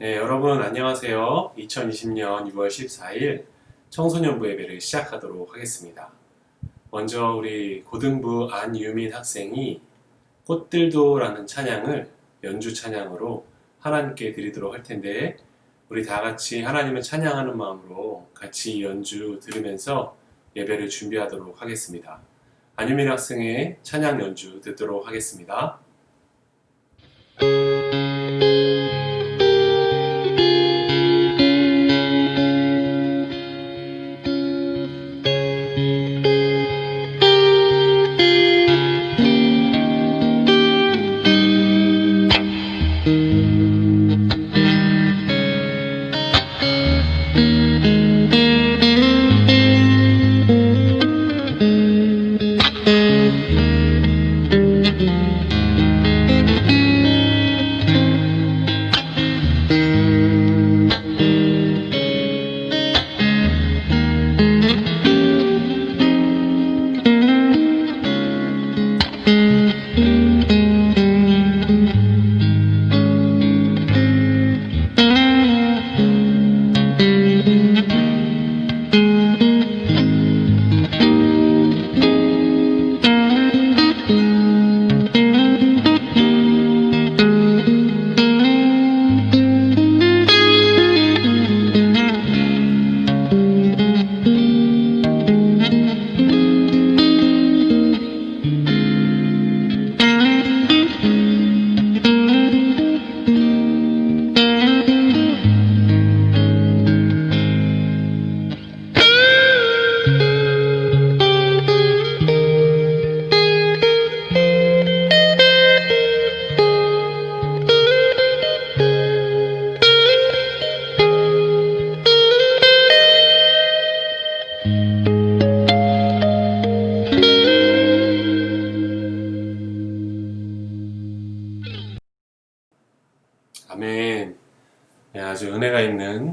네, 여러분 안녕하세요. 2020년 6월 14일 청소년부 예배를 시작하도록 하겠습니다. 먼저 우리 고등부 안유민 학생이 꽃들도라는 찬양을 연주 찬양으로 하나님께 드리도록 할 텐데 우리 다 같이 하나님을 찬양하는 마음으로 같이 연주 들으면서 예배를 준비하도록 하겠습니다. 안유민 학생의 찬양 연주 듣도록 하겠습니다.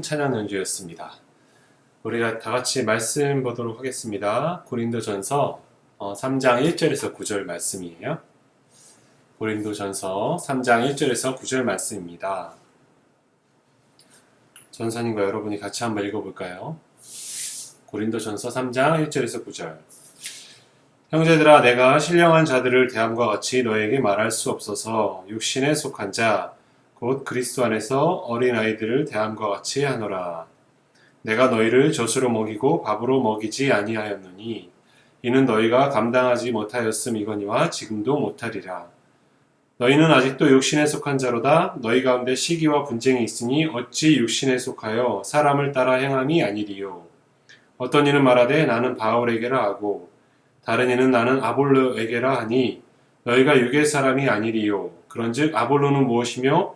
찬양 연주였습니다. 우리가 다 같이 말씀 보도록 하겠습니다. 고린도전서 3장 1절에서 9절 말씀이에요. 고린도전서 3장 1절에서 9절 말씀입니다. 전사님과 여러분이 같이 한번 읽어볼까요? 고린도전서 3장 1절에서 9절. 형제들아, 내가 신령한 자들을 대함과 같이 너에게 말할 수 없어서 육신에 속한 자, 곧 그리스도 안에서 어린 아이들을 대함과 같이 하노라. 내가 너희를 젖으로 먹이고 밥으로 먹이지 아니하였느니 이는 너희가 감당하지 못하였음이거니와 지금도 못하리라. 너희는 아직도 육신에 속한 자로다. 너희 가운데 시기와 분쟁이 있으니 어찌 육신에 속하여 사람을 따라 행함이 아니리요. 어떤 이는 말하되 나는 바울에게라 하고 다른 이는 나는 아볼로에게라 하니 너희가 육의 사람이 아니리요. 그런즉 아볼로는 무엇이며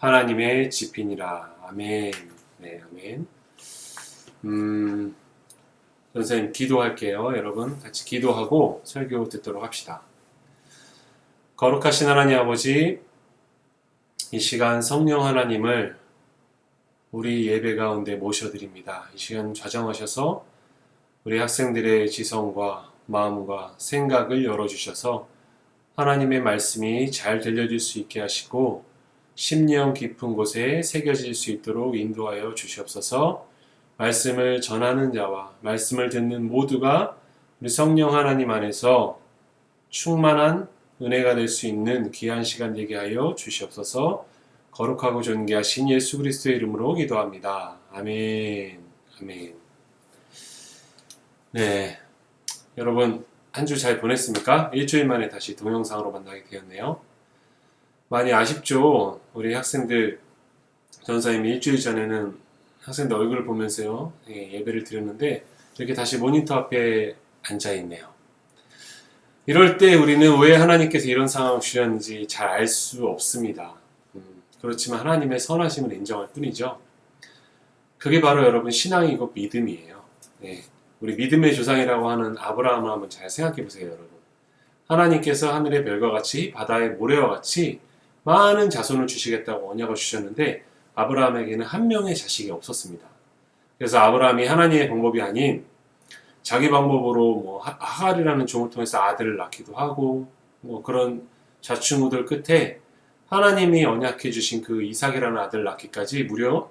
하나님의 지핀이라. 아멘. 네, 아멘. 음, 선생님 기도할게요. 여러분 같이 기도하고 설교 듣도록 합시다. 거룩하신 하나님 아버지, 이 시간 성령 하나님을 우리 예배 가운데 모셔드립니다. 이 시간 좌정하셔서 우리 학생들의 지성과 마음과 생각을 열어주셔서 하나님의 말씀이 잘 들려질 수 있게 하시고 심령 깊은 곳에 새겨질 수 있도록 인도하여 주시옵소서 말씀을 전하는 자와 말씀을 듣는 모두가 우리 성령 하나님 안에서 충만한 은혜가 될 수 있는 귀한 시간 되게 하여 주시옵소서 거룩하고 존귀하신 예수 그리스도의 이름으로 기도합니다. 아멘. 아멘. 네. 여러분, 한 주 잘 보냈습니까? 일주일 만에 다시 동영상으로 만나게 되었네요. 많이 아쉽죠? 우리 학생들, 전사님이 일주일 전에는 학생들 얼굴을 보면서요, 예, 예배를 드렸는데, 이렇게 다시 모니터 앞에 앉아 있네요. 이럴 때 우리는 왜 하나님께서 이런 상황을 주셨는지 잘 알 수 없습니다. 음, 그렇지만 하나님의 선하심을 인정할 뿐이죠. 그게 바로 여러분 신앙이고 믿음이에요. 네. 우리 믿음의 조상이라고 하는 아브라함을 한번 잘 생각해 보세요, 여러분. 하나님께서 하늘의 별과 같이 바다의 모래와 같이 많은 자손을 주시겠다고 언약을 주셨는데 아브라함에게는 한 명의 자식이 없었습니다. 그래서 아브라함이 하나님의 방법이 아닌 자기 방법으로 뭐 하- 하갈이라는 종을 통해서 아들을 낳기도 하고 뭐 그런 자충우들 끝에 하나님이 언약해 주신 그 이삭이라는 아들 낳기까지 무려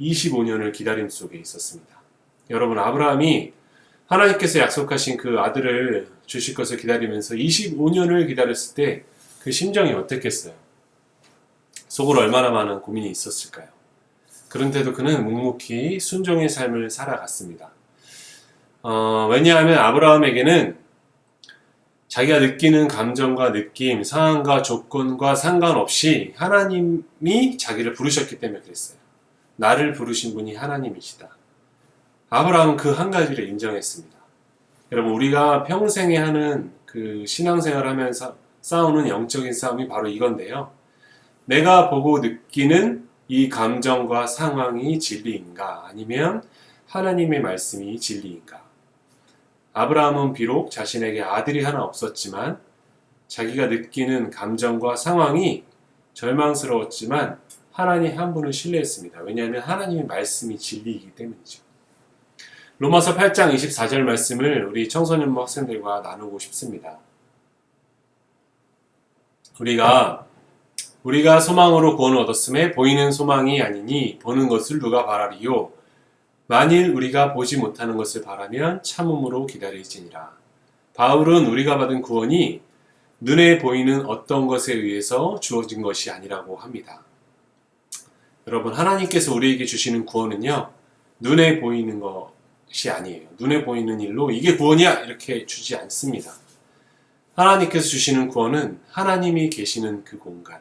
25년을 기다림 속에 있었습니다. 여러분 아브라함이 하나님께서 약속하신 그 아들을 주실 것을 기다리면서 25년을 기다렸을 때 그 심정이 어땠겠어요? 속으로 얼마나 많은 고민이 있었을까요? 그런데도 그는 묵묵히 순종의 삶을 살아갔습니다. 어, 왜냐하면 아브라함에게는 자기가 느끼는 감정과 느낌, 상황과 조건과 상관없이 하나님이 자기를 부르셨기 때문에 그랬어요. 나를 부르신 분이 하나님이시다. 아브라함은 그 한 가지를 인정했습니다. 여러분, 우리가 평생에 하는 그 신앙생활 하면서 싸우는 영적인 싸움이 바로 이건데요. 내가 보고 느끼는 이 감정과 상황이 진리인가? 아니면 하나님의 말씀이 진리인가? 아브라함은 비록 자신에게 아들이 하나 없었지만 자기가 느끼는 감정과 상황이 절망스러웠지만 하나님 한 분을 신뢰했습니다. 왜냐하면 하나님의 말씀이 진리이기 때문이죠. 로마서 8장 24절 말씀을 우리 청소년부 학생들과 나누고 싶습니다. 우리가 우리가 소망으로 구원을 얻었음에 보이는 소망이 아니니 보는 것을 누가 바라리요 만일 우리가 보지 못하는 것을 바라면 참음으로 기다릴지니라. 바울은 우리가 받은 구원이 눈에 보이는 어떤 것에 의해서 주어진 것이 아니라고 합니다. 여러분, 하나님께서 우리에게 주시는 구원은요, 눈에 보이는 것이 아니에요. 눈에 보이는 일로 이게 구원이야! 이렇게 주지 않습니다. 하나님께서 주시는 구원은 하나님이 계시는 그 공간,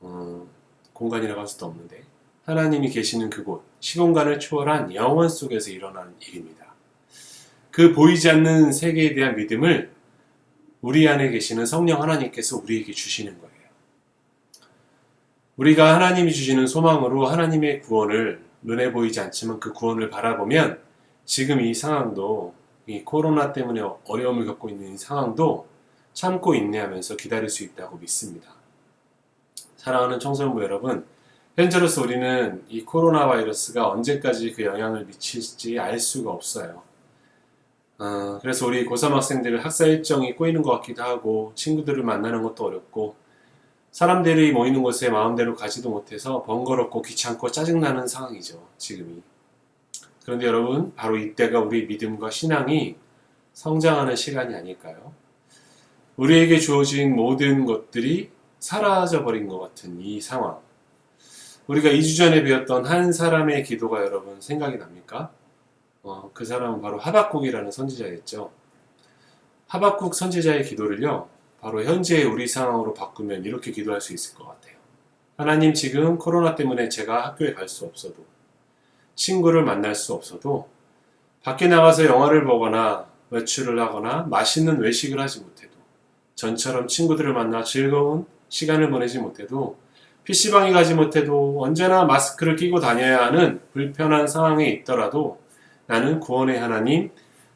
어, 공간이라고 할 수도 없는데, 하나님이 계시는 그곳, 시공간을 초월한 영원 속에서 일어나는 일입니다. 그 보이지 않는 세계에 대한 믿음을 우리 안에 계시는 성령 하나님께서 우리에게 주시는 거예요. 우리가 하나님이 주시는 소망으로 하나님의 구원을 눈에 보이지 않지만 그 구원을 바라보면 지금 이 상황도 이 코로나 때문에 어려움을 겪고 있는 이 상황도 참고 인내하면서 기다릴 수 있다고 믿습니다. 사랑하는 청소년부 여러분, 현재로서 우리는 이 코로나 바이러스가 언제까지 그 영향을 미칠지 알 수가 없어요. 어, 그래서 우리 고3 학생들 학사 일정이 꼬이는 것 같기도 하고 친구들을 만나는 것도 어렵고 사람들이 모이는 곳에 마음대로 가지도 못해서 번거롭고 귀찮고 짜증나는 상황이죠. 지금이. 그런데 여러분 바로 이때가 우리 믿음과 신앙이 성장하는 시간이 아닐까요? 우리에게 주어진 모든 것들이 사라져버린 것 같은 이 상황. 우리가 2주 전에 배웠던 한 사람의 기도가 여러분 생각이 납니까? 어, 그 사람은 바로 하박국이라는 선지자였죠. 하박국 선지자의 기도를요, 바로 현재의 우리 상황으로 바꾸면 이렇게 기도할 수 있을 것 같아요. 하나님 지금 코로나 때문에 제가 학교에 갈 수 없어도, 친구를 만날 수 없어도, 밖에 나가서 영화를 보거나 외출을 하거나 맛있는 외식을 하지 못해도, 전처럼 친구들을 만나 즐거운 시간을 보내지 못해도, PC방에 가지 못해도 언제나 마스크를 끼고 다녀야 하는 불편한 상황에 있더라도 나는 구원의 하나님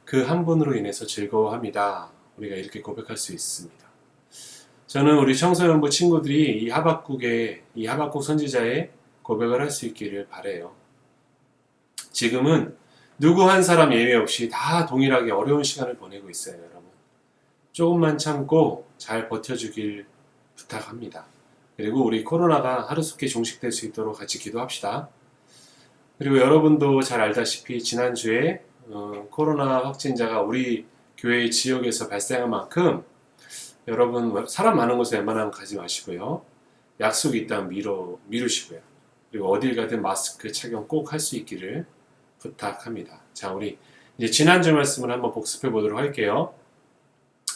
그 한 분으로 인해서 즐거워합니다. 우리가 이렇게 고백할 수 있습니다. 저는 우리 청소년부 친구들이 이 하박국의 이 하박국 선지자의 고백을 할 수 있기를 바래요. 지금은 누구 한 사람 예외 없이 다 동일하게 어려운 시간을 보내고 있어요. 조금만 참고 잘 버텨주길 부탁합니다. 그리고 우리 코로나가 하루속히 종식될 수 있도록 같이 기도합시다. 그리고 여러분도 잘 알다시피 지난주에 어, 코로나 확진자가 우리 교회 지역에서 발생한 만큼 여러분 사람 많은 곳에 웬만하면 가지 마시고요. 약속이 있다면 미뤄, 미루시고요. 그리고 어딜 가든 마스크 착용 꼭 할 수 있기를 부탁합니다. 자, 우리 이제 지난주 말씀을 한번 복습해 보도록 할게요.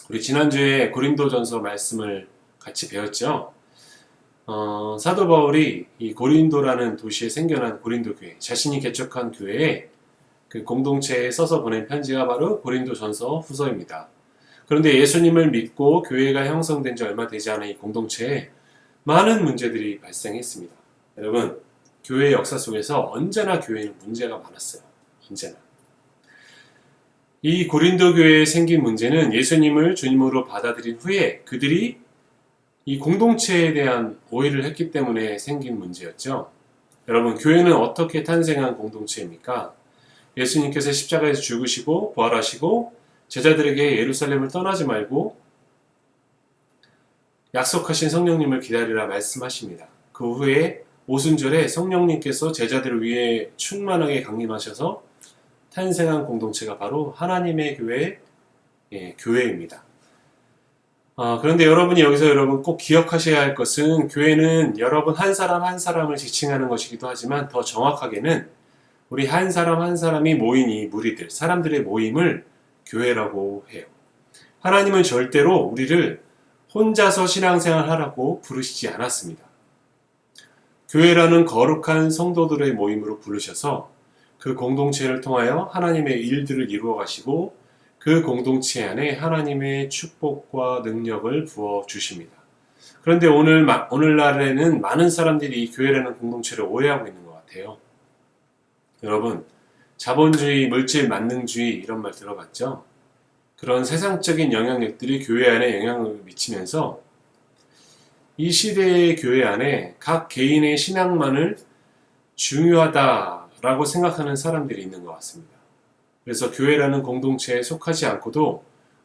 우리 지난주에 고린도전서 말씀을 같이 배웠죠. 어, 사도 바울이 이 고린도라는 도시에 생겨난 고린도 교회, 자신이 개척한 교회에 그 공동체에 써서 보낸 편지가 바로 고린도전서 후서입니다. 그런데 예수님을 믿고 교회가 형성된 지 얼마 되지 않은 이 공동체에 많은 문제들이 발생했습니다. 여러분, 교회 역사 속에서 언제나 교회는 문제가 많았어요. 언제나. 이 고린도 교회에 생긴 문제는 예수님을 주님으로 받아들인 후에 그들이 이 공동체에 대한 오해를 했기 때문에 생긴 문제였죠. 여러분, 교회는 어떻게 탄생한 공동체입니까? 예수님께서 십자가에서 죽으시고 부활하시고 제자들에게 예루살렘을 떠나지 말고 약속하신 성령님을 기다리라 말씀하십니다. 그 후에 오순절에 성령님께서 제자들을 위해 충만하게 강림하셔서 탄생한 공동체가 바로 하나님의 교회, 예, 교회입니다. 아, 그런데 여러분이 여기서 여러분 꼭 기억하셔야 할 것은 교회는 여러분 한 사람 한 사람을 지칭하는 것이기도 하지만 더 정확하게는 우리 한 사람 한 사람이 모인 이 무리들, 사람들의 모임을 교회라고 해요. 하나님은 절대로 우리를 혼자서 신앙생활 하라고 부르시지 않았습니다. 교회라는 거룩한 성도들의 모임으로 부르셔서 그 공동체를 통하여 하나님의 일들을 이루어 가시고 그 공동체 안에 하나님의 축복과 능력을 부어 주십니다. 그런데 오늘 오늘날에는 많은 사람들이 이 교회라는 공동체를 오해하고 있는 것 같아요. 여러분, 자본주의, 물질 만능주의 이런 말 들어봤죠? 그런 세상적인 영향력들이 교회 안에 영향을 미치면서 이 시대의 교회 안에 각 개인의 신앙만을 중요하다 라고 생각하는 사람들이 있는 것 같습니다. 그래서 교회라는 공동체에 속하지 않고도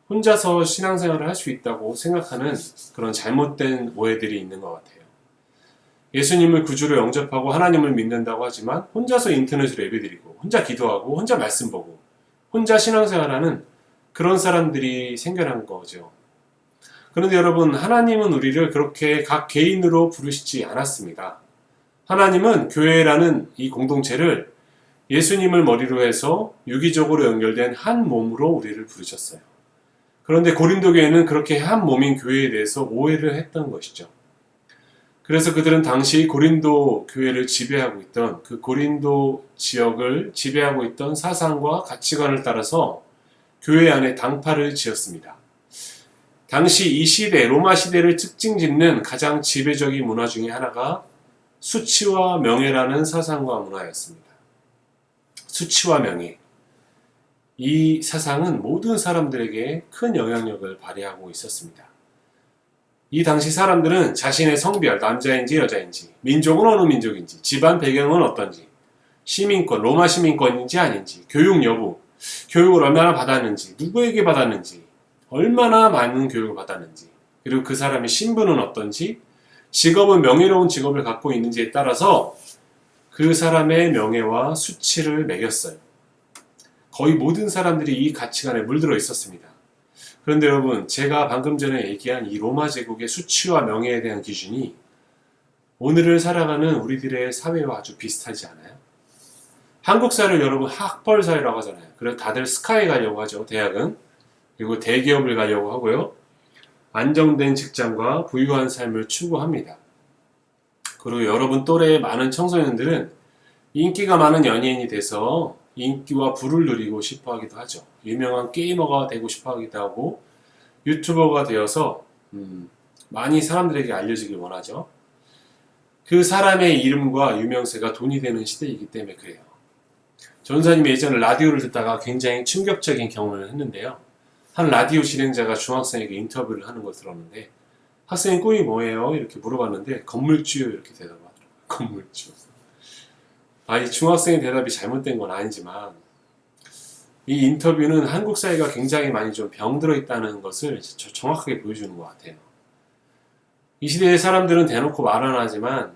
혼자서 신앙생활을 할 수 있다고 생각하는 그런 잘못된 오해들이 있는 것 같아요. 예수님을 구주로 영접하고 하나님을 믿는다고 하지만 혼자서 인터넷으로 예배드리고 혼자 기도하고 혼자 말씀 보고 혼자 신앙생활하는 그런 사람들이 생겨난 거죠. 그런데 여러분, 하나님은 우리를 그렇게 각 개인으로 부르시지 않았습니다. 하나님은 교회라는 이 공동체를 예수님을 머리로 해서 유기적으로 연결된 한 몸으로 우리를 부르셨어요. 그런데 고린도 교회는 그렇게 한 몸인 교회에 대해서 오해를 했던 것이죠. 그래서 그들은 당시 고린도 교회를 지배하고 있던 그 고린도 지역을 지배하고 있던 사상과 가치관을 따라서 교회 안에 당파를 지었습니다. 당시 이 시대, 로마 시대를 특징 짓는 가장 지배적인 문화 중의 하나가 수치와 명예라는 사상과 문화였습니다. 수치와 명예. 이 사상은 모든 사람들에게 큰 영향력을 발휘하고 있었습니다. 이 당시 사람들은 자신의 성별, 남자인지 여자인지, 민족은 어느 민족인지, 집안 배경은 어떤지, 시민권, 로마 시민권인지 아닌지, 교육 여부, 교육을 얼마나 받았는지, 누구에게 받았는지, 얼마나 많은 교육을 받았는지, 그리고 그 사람의 신분은 어떤지, 직업은 명예로운 직업을 갖고 있는지에 따라서 그 사람의 명예와 수치를 매겼어요. 거의 모든 사람들이 이 가치관에 물들어 있었습니다. 그런데 여러분, 제가 방금 전에 얘기한 이 로마 제국의 수치와 명예에 대한 기준이 오늘을 살아가는 우리들의 사회와 아주 비슷하지 않아요? 한국 사회를 여러분 학벌 사회라고 하잖아요. 그래서 다들 스카이 가려고 하죠. 대학은. 그리고 대기업을 가려고 하고요. 안정된 직장과 부유한 삶을 추구합니다. 그리고 여러분 또래의 많은 청소년들은 인기가 많은 연예인이 돼서 인기와 부를 누리고 싶어 하기도 하죠. 유명한 게이머가 되고 싶어 하기도 하고 유튜버가 되어서 음, 많이 사람들에게 알려지길 원하죠. 그 사람의 이름과 유명세가 돈이 되는 시대이기 때문에 그래요. 전사님 예전에 라디오를 듣다가 굉장히 충격적인 경험을 했는데요. 한 라디오 진행자가 중학생에게 인터뷰를 하는 걸 들었는데 학생의 꿈이 뭐예요? 이렇게 물어봤는데 건물주요 이렇게 대답하더라고요. 건물주. 아, 이 중학생의 대답이 잘못된 건 아니지만 이 인터뷰는 한국 사회가 굉장히 많이 좀 병들어 있다는 것을 정확하게 보여주는 것 같아요. 이 시대의 사람들은 대놓고 말안 하지만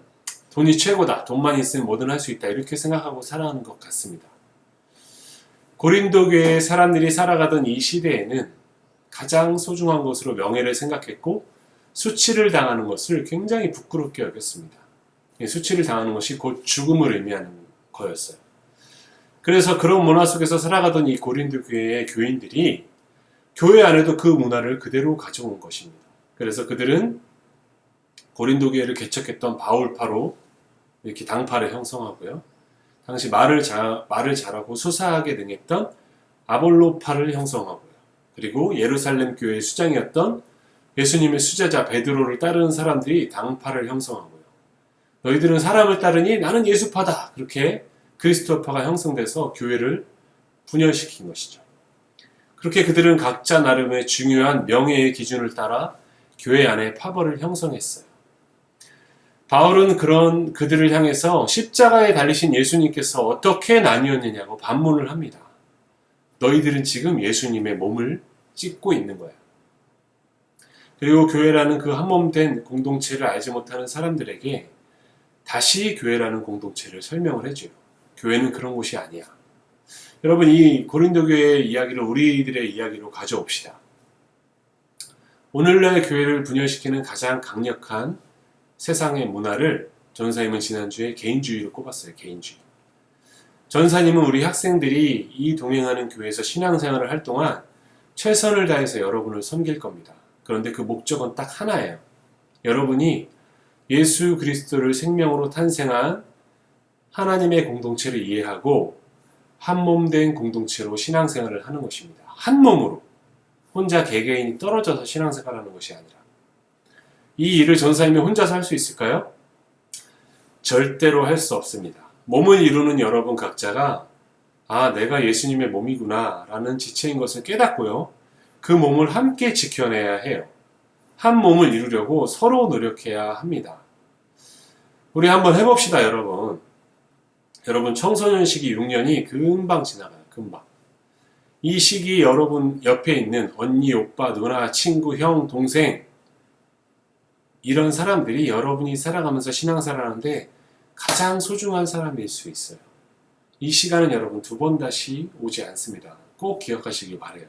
돈이 최고다. 돈만 있으면 뭐든 할 수 있다. 이렇게 생각하고 살아가는 것 같습니다. 고린도 교회의 사람들이 살아가던 이 시대에는 가장 소중한 것으로 명예를 생각했고 수치를 당하는 것을 굉장히 부끄럽게 여겼습니다. 수치를 당하는 것이 곧 죽음을 의미하는 거였어요. 그래서 그런 문화 속에서 살아가던 이 고린도 교회의 교인들이 교회 안에도 그 문화를 그대로 가져온 것입니다. 그래서 그들은 고린도 교회를 개척했던 바울파로 이렇게 당파를 형성하고요. 당시 말을, 자, 말을 잘하고 수사하게 등했던 아볼로파를 형성하고요. 그리고 예루살렘 교회의 수장이었던 예수님의 수제자 베드로를 따르는 사람들이 당파를 형성하고요. 너희들은 사람을 따르니 나는 예수파다. 그렇게 그리스도파가 형성돼서 교회를 분열시킨 것이죠. 그렇게 그들은 각자 나름의 중요한 명예의 기준을 따라 교회 안에 파벌을 형성했어요. 바울은 그런 그들을 향해서 십자가에 달리신 예수님께서 어떻게 나뉘었느냐고 반문을 합니다. 너희들은 지금 예수님의 몸을 찢고 있는 거야. 그리고 교회라는 그 한 몸 된 공동체를 알지 못하는 사람들에게 다시 교회라는 공동체를 설명을 해줘요. 교회는 그런 곳이 아니야. 여러분 이 고린도 교회의 이야기를 우리들의 이야기로 가져옵시다. 오늘날 교회를 분열시키는 가장 강력한 세상의 문화를 전사님은 지난주에 개인주의로 꼽았어요. 개인주의. 전사님은 우리 학생들이 이 동행하는 교회에서 신앙생활을 할 동안 최선을 다해서 여러분을 섬길 겁니다. 그런데 그 목적은 딱 하나예요. 여러분이 예수 그리스도를 생명으로 탄생한 하나님의 공동체를 이해하고 한 몸 된 공동체로 신앙생활을 하는 것입니다. 한 몸으로 혼자 개개인이 떨어져서 신앙생활하는 것이 아니라 이 일을 전사님이 혼자서 할 수 있을까요? 절대로 할 수 없습니다. 몸을 이루는 여러분 각자가 아 내가 예수님의 몸이구나 라는 지체인 것을 깨닫고요. 그 몸을 함께 지켜내야 해요. 한 몸을 이루려고 서로 노력해야 합니다. 우리 한번 해봅시다, 여러분. 여러분, 청소년 시기 6년이 금방 지나가요, 금방. 이 시기 여러분 옆에 있는 언니, 오빠, 누나, 친구, 형, 동생, 이런 사람들이 여러분이 살아가면서 신앙생활하는데 가장 소중한 사람일 수 있어요. 이 시간은 여러분 두 번 다시 오지 않습니다. 꼭 기억하시길 바래요.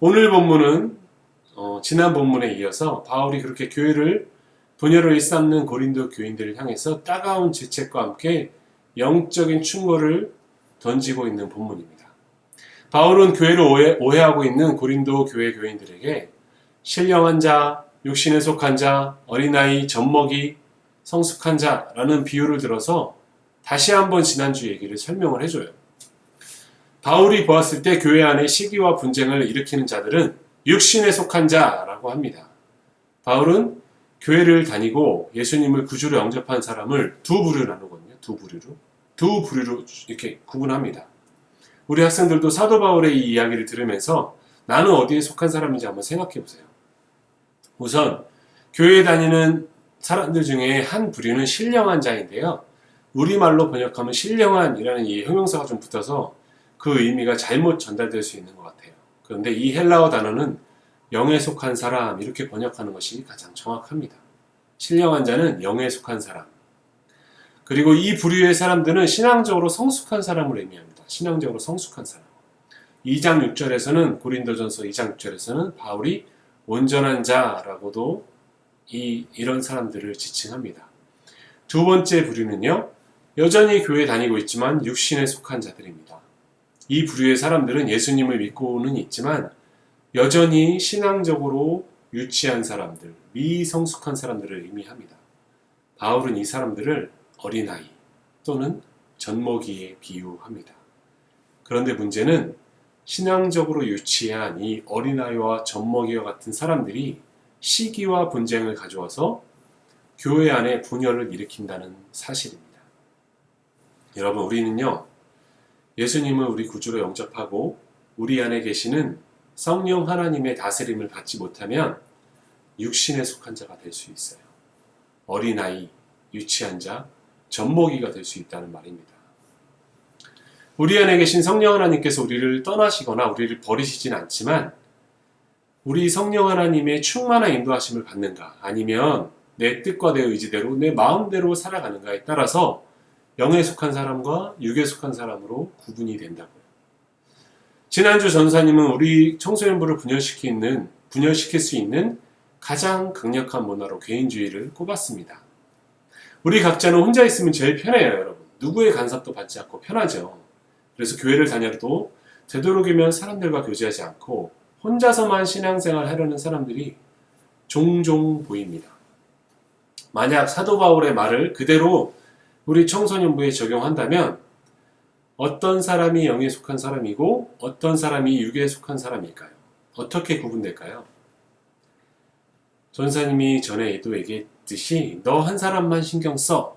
오늘 본문은 어, 지난 본문에 이어서 바울이 그렇게 교회를 분열을 일삼는 고린도 교인들을 향해서 따가운 질책과 함께 영적인 충고를 던지고 있는 본문입니다. 바울은 교회를 오해, 오해하고 있는 고린도 교회 교인들에게 신령한 자, 육신에 속한 자, 어린아이, 젖먹이, 성숙한 자라는 비유를 들어서 다시 한번 지난주 얘기를 설명을 해줘요. 바울이 보았을 때 교회 안에 시기와 분쟁을 일으키는 자들은 육신에 속한 자라고 합니다. 바울은 교회를 다니고 예수님을 구주로 영접한 사람을 두 부류 나누거든요. 두 부류로. 두 부류로 이렇게 구분합니다. 우리 학생들도 사도 바울의 이 이야기를 들으면서 나는 어디에 속한 사람인지 한번 생각해 보세요. 우선 교회에 다니는 사람들 중에 한 부류는 신령한 자인데요. 우리말로 번역하면 신령한이라는 이 형용사가 좀 붙어서 그 의미가 잘못 전달될 수 있는 것 같아요. 그런데 이 헬라어 단어는 영에 속한 사람 이렇게 번역하는 것이 가장 정확합니다. 신령한 자는 영에 속한 사람. 그리고 이 부류의 사람들은 신앙적으로 성숙한 사람을 의미합니다. 신앙적으로 성숙한 사람. 2장 6절에서는 고린도전서 2장 6절에서는 바울이 온전한 자라고도 이 이런 사람들을 지칭합니다. 두 번째 부류는요. 여전히 교회 다니고 있지만 육신에 속한 자들입니다. 이 부류의 사람들은 예수님을 믿고는 있지만 여전히 신앙적으로 유치한 사람들, 미성숙한 사람들을 의미합니다. 바울은 이 사람들을 어린아이 또는 젖먹이에 비유합니다. 그런데 문제는 신앙적으로 유치한 이 어린아이와 젖먹이와 같은 사람들이 시기와 분쟁을 가져와서 교회 안에 분열을 일으킨다는 사실입니다. 여러분, 우리는요, 예수님을 우리 구주로 영접하고 우리 안에 계시는 성령 하나님의 다스림을 받지 못하면 육신에 속한 자가 될 수 있어요. 어린아이, 유치한 자, 젖먹이가 될 수 있다는 말입니다. 우리 안에 계신 성령 하나님께서 우리를 떠나시거나 우리를 버리시진 않지만 우리 성령 하나님의 충만한 인도하심을 받는가 아니면 내 뜻과 내 의지대로 내 마음대로 살아가는가에 따라서 영에 속한 사람과 육에 속한 사람으로 구분이 된다고요. 지난주 전사님은 우리 청소년부를 분열시키는 분열시킬 수 있는 가장 강력한 문화로 개인주의를 꼽았습니다. 우리 각자는 혼자 있으면 제일 편해요, 여러분. 누구의 간섭도 받지 않고 편하죠. 그래서 교회를 다녀도 되도록이면 사람들과 교제하지 않고 혼자서만 신앙생활 하려는 사람들이 종종 보입니다. 만약 사도 바울의 말을 그대로 우리 청소년부에 적용한다면 어떤 사람이 영에 속한 사람이고 어떤 사람이 육에 속한 사람일까요? 어떻게 구분될까요? 전사님이 전에 에도에게 듯이 너 한 사람만 신경 써.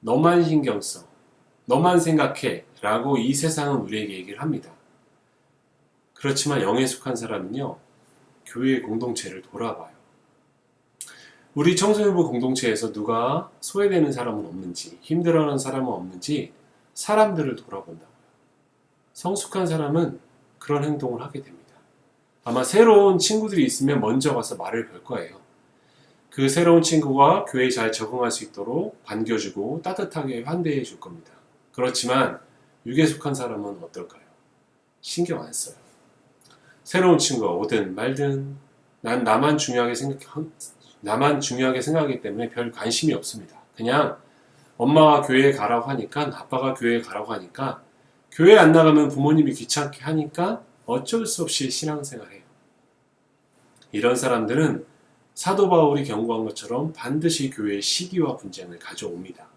너만 신경 써. 너만 생각해. 라고 이 세상은 우리에게 얘기를 합니다. 그렇지만 영에 속한 사람은요, 교회의 공동체를 돌아봐요. 우리 청소년부 공동체에서 누가 소외되는 사람은 없는지, 힘들어하는 사람은 없는지 사람들을 돌아본다고요. 성숙한 사람은 그런 행동을 하게 됩니다. 아마 새로운 친구들이 있으면 먼저 가서 말을 걸 거예요. 그 새로운 친구가 교회에 잘 적응할 수 있도록 반겨주고 따뜻하게 환대해 줄 겁니다. 그렇지만 육에 속한 사람은 어떨까요? 신경 안 써요. 새로운 친구가 오든 말든 난 나만 중요하게 생각 나만 중요하게 생각하기 때문에 별 관심이 없습니다. 그냥 엄마가 교회에 가라고 하니까 아빠가 교회에 가라고 하니까 교회 안 나가면 부모님이 귀찮게 하니까 어쩔 수 없이 신앙생활해요. 이런 사람들은 사도 바울이 경고한 것처럼 반드시 교회의 시기와 분쟁을 가져옵니다.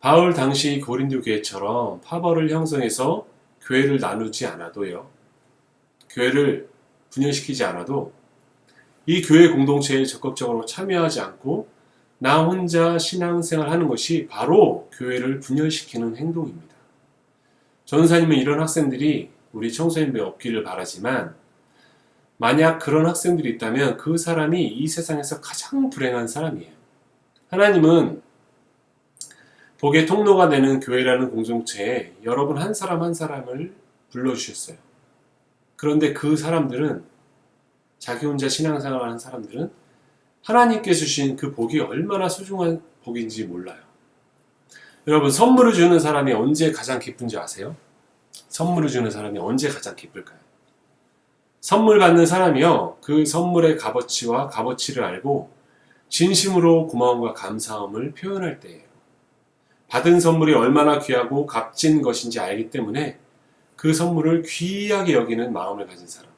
바울 당시 고린도 교회처럼 파벌을 형성해서 교회를 나누지 않아도요. 교회를 분열시키지 않아도 이 교회 공동체에 적극적으로 참여하지 않고 나 혼자 신앙생활 하는 것이 바로 교회를 분열시키는 행동입니다. 전사님은 이런 학생들이 우리 청소년부에 없기를 바라지만 만약 그런 학생들이 있다면 그 사람이 이 세상에서 가장 불행한 사람이에요. 하나님은 복의 통로가 되는 교회라는 공동체에 여러분 한 사람 한 사람을 불러주셨어요. 그런데 그 사람들은 자기 혼자 신앙생활 하는 사람들은 하나님께 주신 그 복이 얼마나 소중한 복인지 몰라요. 여러분, 선물을 주는 사람이 언제 가장 기쁜지 아세요? 선물을 주는 사람이 언제 가장 기쁠까요? 선물 받는 사람이요, 그 선물의 값어치와 값어치를 알고 진심으로 고마움과 감사함을 표현할 때예요. 받은 선물이 얼마나 귀하고 값진 것인지 알기 때문에 그 선물을 귀하게 여기는 마음을 가진 사람.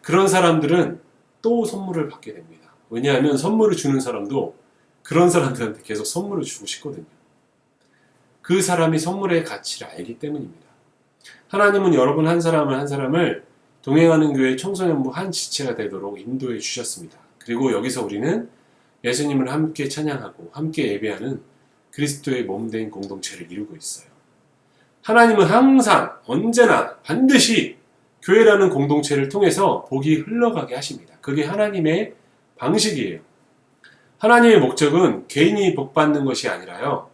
그런 사람들은 또 선물을 받게 됩니다. 왜냐하면 선물을 주는 사람도 그런 사람들한테 계속 선물을 주고 싶거든요. 그 사람이 선물의 가치를 알기 때문입니다. 하나님은 여러분 한 사람을 한 사람을 동행하는 교회 청소년부 한 지체가 되도록 인도해 주셨습니다. 그리고 여기서 우리는 예수님을 함께 찬양하고 함께 예배하는 그리스도의 몸된 공동체를 이루고 있어요. 하나님은 항상 언제나 반드시 교회라는 공동체를 통해서 복이 흘러가게 하십니다. 그게 하나님의 방식이에요. 하나님의 목적은 개인이 복 받는 것이 아니라요.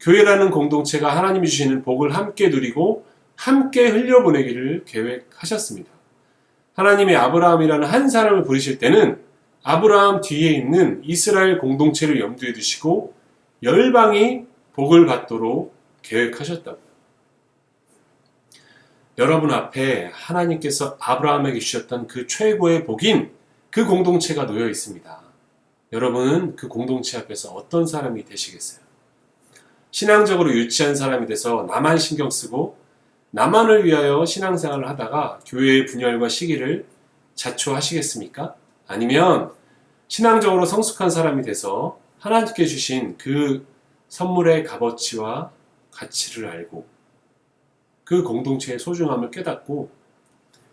교회라는 공동체가 하나님이 주시는 복을 함께 누리고 함께 흘려보내기를 계획하셨습니다. 하나님의 아브라함이라는 한 사람을 부르실 때는 아브라함 뒤에 있는 이스라엘 공동체를 염두에 두시고 열방이 복을 받도록 계획하셨다고요. 여러분 앞에 하나님께서 아브라함에게 주셨던 그 최고의 복인 그 공동체가 놓여 있습니다. 여러분은 그 공동체 앞에서 어떤 사람이 되시겠어요? 신앙적으로 유치한 사람이 돼서 나만 신경 쓰고 나만을 위하여 신앙생활을 하다가 교회의 분열과 시기를 자초하시겠습니까? 아니면 신앙적으로 성숙한 사람이 돼서 하나님께 주신 그 선물의 값어치와 가치를 알고 그 공동체의 소중함을 깨닫고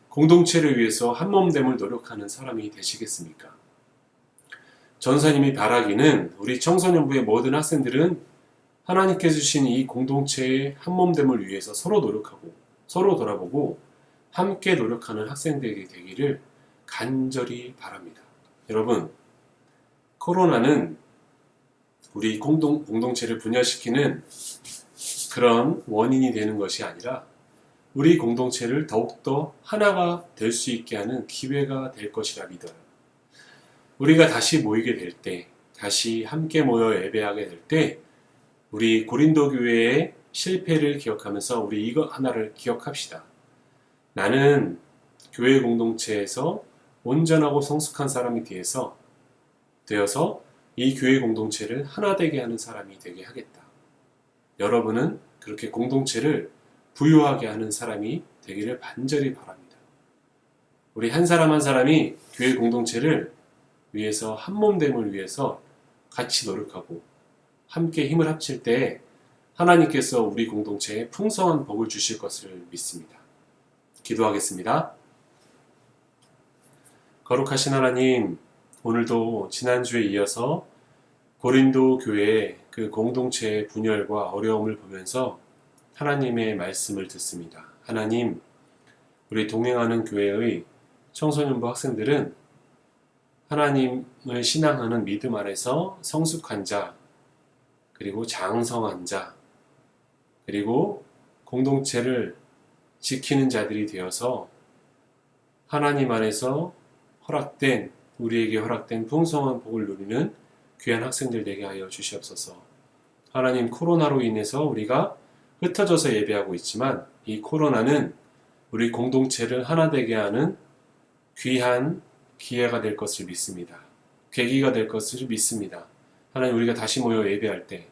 공동체를 위해서 한몸됨을 노력하는 사람이 되시겠습니까? 전사님이 바라기는 우리 청소년부의 모든 학생들은 하나님께 주신 이 공동체의 한몸됨을 위해서 서로 노력하고 서로 돌아보고 함께 노력하는 학생들에게 되기를 간절히 바랍니다. 여러분, 코로나는 우리 공동, 공동체를 분열시키는 그런 원인이 되는 것이 아니라 우리 공동체를 더욱더 하나가 될 수 있게 하는 기회가 될 것이라 믿어요. 우리가 다시 모이게 될 때, 다시 함께 모여 예배하게 될 때, 우리 고린도 교회의 실패를 기억하면서 우리 이거 하나를 기억합시다. 나는 교회 공동체에서 온전하고 성숙한 사람이 되어서 이 교회 공동체를 하나 되게 하는 사람이 되게 하겠다. 여러분은 그렇게 공동체를 부유하게 하는 사람이 되기를 반절히 바랍니다. 우리 한 사람 한 사람이 교회 공동체를 위해서 한몸됨을 위해서 같이 노력하고 함께 힘을 합칠 때 하나님께서 우리 공동체에 풍성한 복을 주실 것을 믿습니다. 기도하겠습니다. 거룩하신 하나님, 오늘도 지난주에 이어서 고린도 교회의 그 공동체의 분열과 어려움을 보면서 하나님의 말씀을 듣습니다. 하나님, 우리 동행하는 교회의 청소년부 학생들은 하나님을 신앙하는 믿음 안에서 성숙한 자, 그리고 장성한 자, 그리고 공동체를 지키는 자들이 되어서 하나님 안에서 허락된 우리에게 허락된 풍성한 복을 누리는 귀한 학생들 되게 하여 주시옵소서. 하나님 코로나로 인해서 우리가 흩어져서 예배하고 있지만 이 코로나는 우리 공동체를 하나 되게 하는 귀한 기회가 될 것을 믿습니다. 계기가 될 것을 믿습니다. 하나님 우리가 다시 모여 예배할 때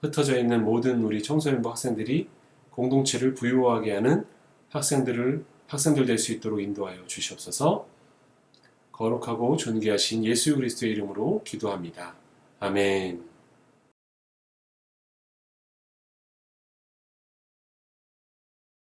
흩어져 있는 모든 우리 청소년부 학생들이 공동체를 부유하게 하는 학생들을 학생들 될 수 있도록 인도하여 주시옵소서. 거룩하고 존귀하신 예수 그리스도의 이름으로 기도합니다. 아멘.